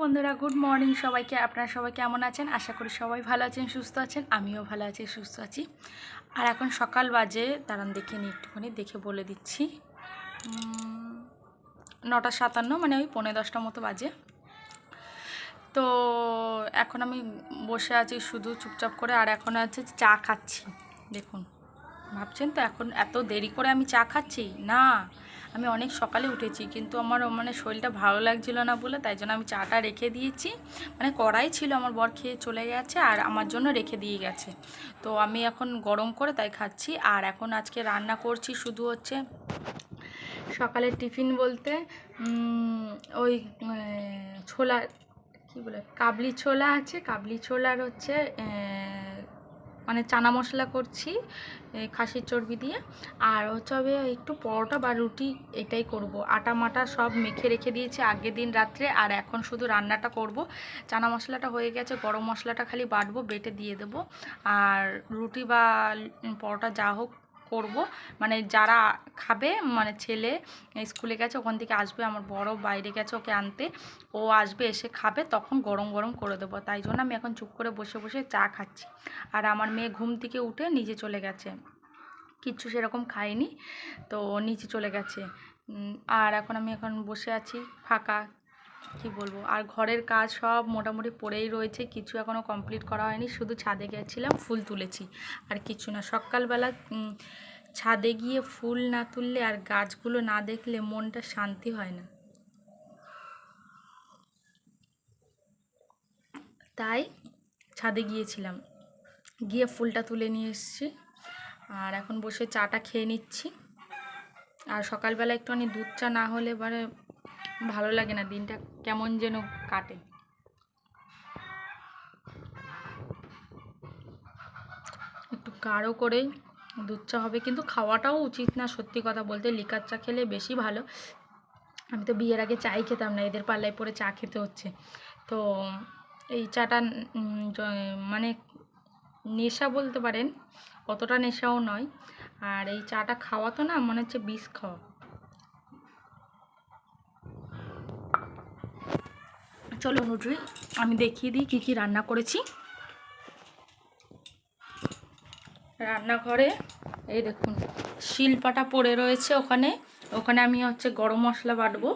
বন্ধুরা good morning সবাইকে। আপনারা সবাই কেমন আছেন? আশা করি সবাই ভালো আছেন, সুস্থ আছেন। আমিও ভালো আছি, সুস্থ আছি। আর এখন সকাল বাজে, দাঁড়ান দেখে নিই একটুখানি দেখে বলে দিচ্ছি। নটা সাতান্ন মানে ওই পনেরো দশটা মতো বাজে। তো এখন আমি বসে আছি শুধু চুপচাপ করে, আর এখন আছে চা খাচ্ছি। দেখুন। ভাবছেন তো এখন এত দেরি করে আমি চা খাচ্ছি? না, আমি অনেক সকালে উঠেছি, কিন্তু আমার মানে শরীরটা ভালো লাগছিল না বলে তাই জন্য আমি চাটা রেখে দিয়েছি। মানে কড়াই ছিল, আমার বর খেয়ে চলে গেছে আর আমার জন্য রেখে দিয়ে গেছে। তো আমি এখন গরম করে তাই খাচ্ছি। আর এখন আজকে রান্না করছি শুধু হচ্ছে সকালের টিফিন বলতে ওই ছোলা, কি বলে, কাবলি ছোলা আছে, কাবলি ছোলার হচ্ছে মানে চানা মশলা করছি খাসির চর্বি দিয়ে। আর হচ্ছে হবে একটু পরোটা বা রুটি এটাই করব। আটা, মাটা সব মেখে রেখে দিয়েছি আগের দিন রাত্রে, আর এখন শুধু রান্নাটা করব। চানা মশলাটা হয়ে গেছে, গরম মশলাটা খালি বাটবো, বেটে দিয়ে দেবো। আর রুটি বা পরোটা যা হোক করব। মানে যারা খাবে মানে ছেলে স্কুলে গেছে, ওখান থেকে আসবে, আমার বড় বাইরে গেছে ওকে আনতে। ও আসবে, এসে খাবে, তখন গরম গরম করে দেবো। তাই জন্য আমি এখন চুপ করে বসে বসে চা খাচ্ছি। আর আমার মেয়ে ঘুম থেকে উঠে নিচে চলে গেছে। কিচ্ছু সেরকম খায়নি, তো নিচে চলে গেছে। আর এখন আমি এখন বসে আছি, ফাঁকা। কি বলব? আর ঘরের কাজ সব মোটামুটি পড়েই রয়েছে, কিছু এখনও কমপ্লিট করা হয়নি, শুধু ছাদে গেছিলাম, ফুল তুলেছি। আর কিছু না, সকালবেলা ছাদে গিয়ে ফুল না তুললে আর গাছগুলো না দেখলে মনটা শান্তি হয় না। তাই ছাদে গিয়েছিলাম। গিয়ে ফুলটা তুলে নিয়ে এসেছি। আর এখন বসে চাটা খেয়ে নিচ্ছি। আর সকালবেলা একটুখানি দুধ চা না হলে এবারে ভালো লাগে না দিনটা কেমন যেন কাটে। একটু গাঢ় করে দুধ চা হবে, কিন্তু খাওয়াটাও উচিত না সত্যি কথা বলতে। লিকার চা খেলে বেশি ভালো। আমি তো বিয়ের আগে চাই খেতাম না, এদের পাল্লায় পরে চা খেতে হচ্ছে। তো এই চাটা মানে নেশা বলতে পারেন, অতটা নেশাও নয়। আর এই চাটা খাওয়া তো না, মনে হচ্ছে বিষ খাওয়া। চলো নুটরি আমি দেখিয়ে দিই কী কী রান্না করেছি। রান্নাঘরে, এই দেখুন, শিলপাটা পড়ে রয়েছে ওখানে। ওখানে আমি হচ্ছে গরম মশলা বাটবো।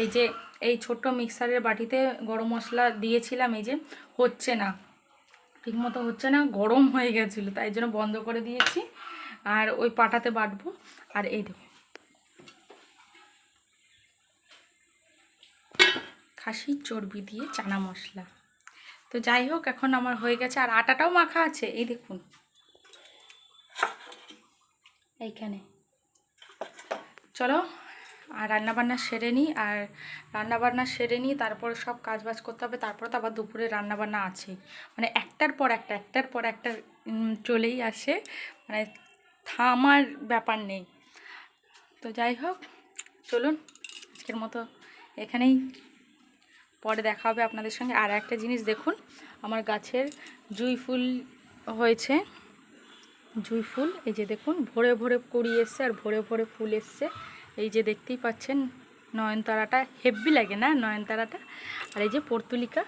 এই যে, এই ছোট্ট মিক্সারের বাটিতে গরম মশলা দিয়েছিলাম, এই যে হচ্ছে না। ঠিকমতো হচ্ছে না, গরম হয়ে গেছিল, তাই জন্য বন্ধ করে দিয়েছি। আর ওই পাটাতে বাটবো। আর এই দেখুন খাসির চর্বি দিয়ে চানা মশলা। তো যাই হোক, এখন আমার হয়ে গেছে আর আটাটাও মাখা আছে। এই দেখুন। এইখানে। চলো, আর রান্নাবান্না সেরে নিই। আর রান্নাবান্না সেরে নিই, তারপর সব কাজ বাজ করতে হবে। তারপর তো আবার দুপুরে রান্নাবান্না আছে মানে একটার পর একটা, একটার পর একটা চলেই আসে। মানে থামার ব্যাপার নেই। তো যাই হোক, চলুন, আজকের মতো এখানেই পরে দেখা হবে আপনাদের সঙ্গে। আর একটা জিনিস দেখুন, আমার গাছের জুঁই ফুল হয়েছে। জুঁই ফুল, এই যে দেখুন, ভোরে ভোরে কুড়ি এসছে আর ভোরে ভোরে ফুল এসছে। এই যে দেখতেই পাচ্ছেন, নয়নতারাটা হেভি লাগে না, নয়নতারাটা? আর এই যে পর্তুলিকা,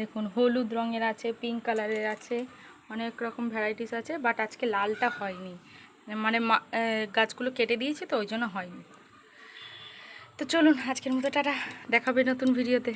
দেখুন, হলুদ রঙের আছে পিঙ্ক কালারের আছে, অনেক রকম ভ্যারাইটিস আছে বাট আজকে লালটা হয়নি। মানে গাছগুলো কেটে দিয়েছে তো, ওই জন্য হয়নি। তো চলুন আজকের মতো টাটা। দেখাবে নতুন ভিডিওতে